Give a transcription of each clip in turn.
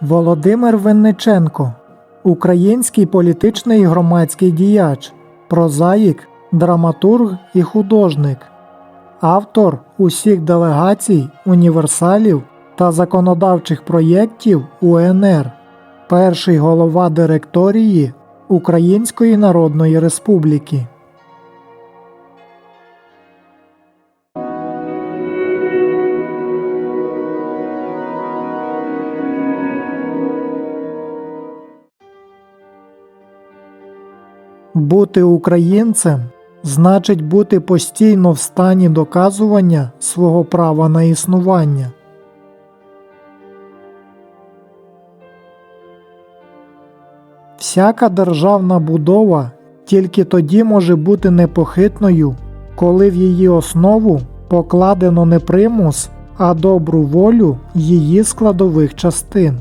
Володимир Винниченко український політичний і громадський діяч, прозаїк, драматург і художник, автор усіх делегацій, універсалів та законодавчих проєктів УНР, перший голова директорії Української Народної Республіки. Бути українцем значить бути постійно в стані доказування свого права на існування. Всяка державна будова тільки тоді може бути непохитною, коли в її основу покладено не примус, а добру волю її складових частин.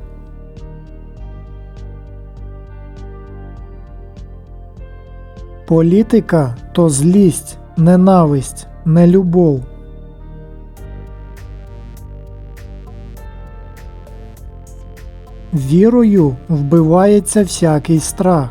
Політика то злість, ненависть, нелюбов. Вірою вбивається всякий страх.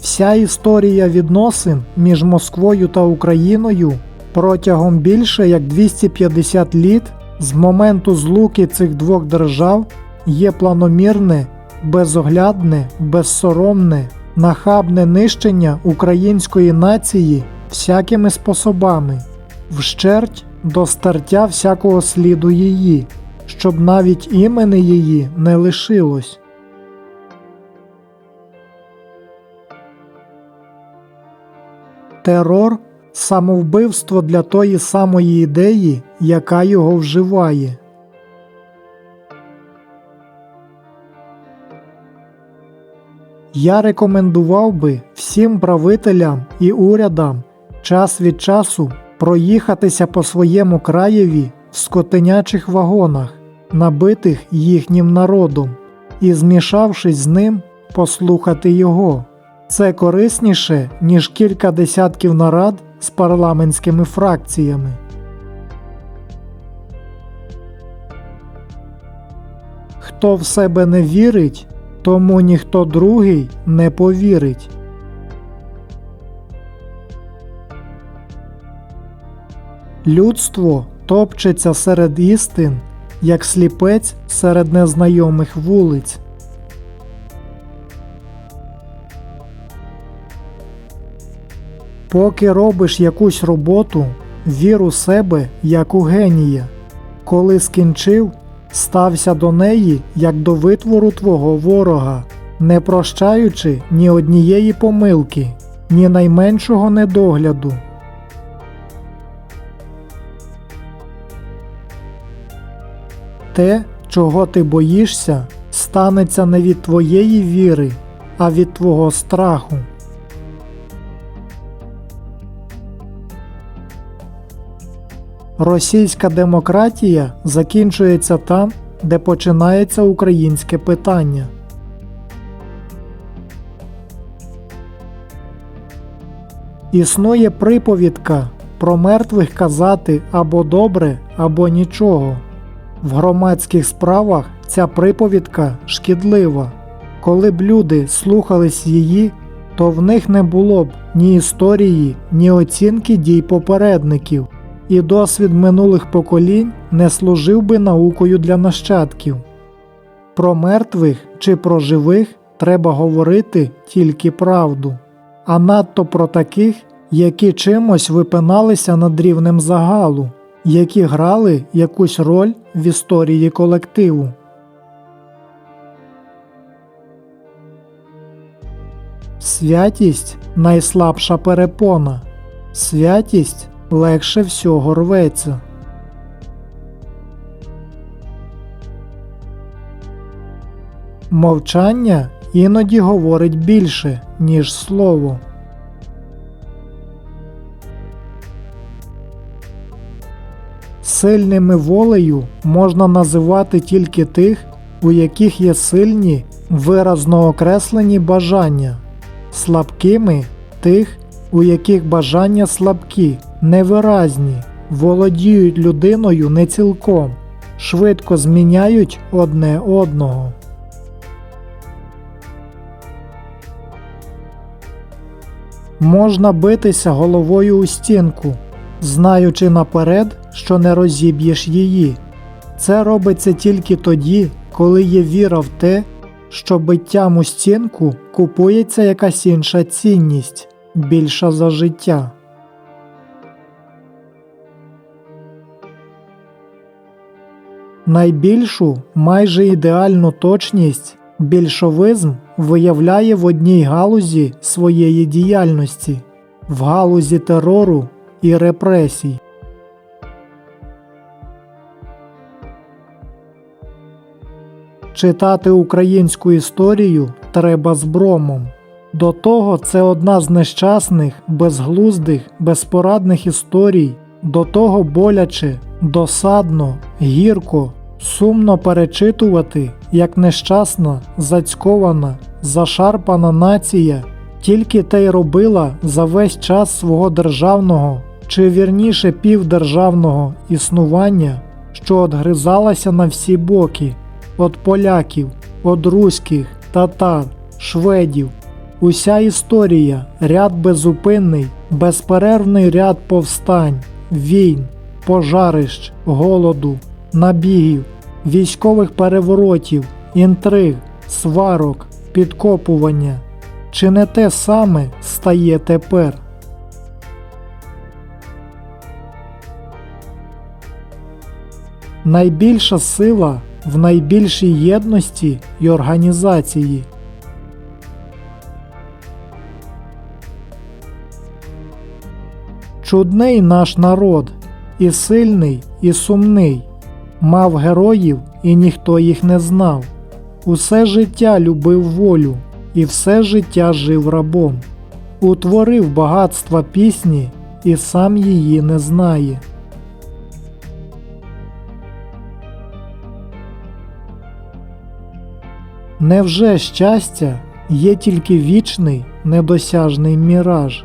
Вся історія відносин між Москвою та Україною протягом більше як 250 літ з моменту злуки цих двох держав є планомірне, безоглядне, безсоромне, нахабне нищення української нації всякими способами, вщерть до стертя всякого сліду її, щоб навіть імени її не лишилось. Терор самовбивство для тої самої ідеї, яка його вживає. Я рекомендував би всім правителям і урядам час від часу проїхатися по своєму краєві в скотинячих вагонах, набитих їхнім народом, і, змішавшись з ним, послухати його. Це корисніше, ніж кілька десятків нарад з парламентськими фракціями. Хто в себе не вірить, тому ніхто другий не повірить. Людство топчеться серед істин, як сліпець серед незнайомих вулиць. Поки робиш якусь роботу, вір у себе як у генія. Коли скінчив, стався до неї як до витвору твого ворога, не прощаючи ні однієї помилки, ні найменшого недогляду. Те, чого ти боїшся, станеться не від твоєї віри, а від твого страху. Російська демократія закінчується там, де починається українське питання. Існує приповідка про мертвих казати або добре, або нічого. В громадських справах ця приповідка шкідлива. Коли б люди слухались її, то в них не було б ні історії, ні оцінки дій попередників і досвід минулих поколінь не служив би наукою для нащадків. Про мертвих чи про живих треба говорити тільки правду, а надто про таких, які чимось випиналися над рівнем загалу, які грали якусь роль в історії колективу. Святість найслабша перепона. Святість легше всього рветься. Мовчання іноді говорить більше, ніж слово. Сильними волею можна називати тільки тих, у яких є сильні виразно окреслені бажання, слабкими тих, у яких бажання слабкі, невиразні, володіють людиною не цілком, швидко зміняють одне одного. Можна битися головою у стінку, знаючи наперед, що не розіб'єш її. Це робиться тільки тоді, коли є віра в те, що биттям у стінку купується якась інша цінність, більша за життя. Найбільшу, майже ідеальну точність більшовизм виявляє в одній галузі своєї діяльності в галузі терору і репресій. Читати українську історію треба з бромом. До того це одна з нещасних, безглуздих, безпорадних історій, до того боляче, досадно, гірко, сумно перечитувати, як нещасна, зацькована, зашарпана нація тільки те й робила за весь час свого державного, чи вірніше півдержавного існування, що одгризалася на всі боки від поляків, від руських, татар, шведів. Уся історія, ряд безупинний, безперервний ряд повстань, війн, пожарищ, голоду, набігів, військових переворотів, інтриг, сварок, підкопування. Чи не те саме стає тепер? Найбільша сила в найбільшій єдності й організації. Чудний наш народ, і сильний, і сумний, мав героїв, і ніхто їх не знав. Усе життя любив волю, і все життя жив рабом. Утворив багатства пісні, і сам її не знає. Невже щастя є тільки вічний недосяжний міраж?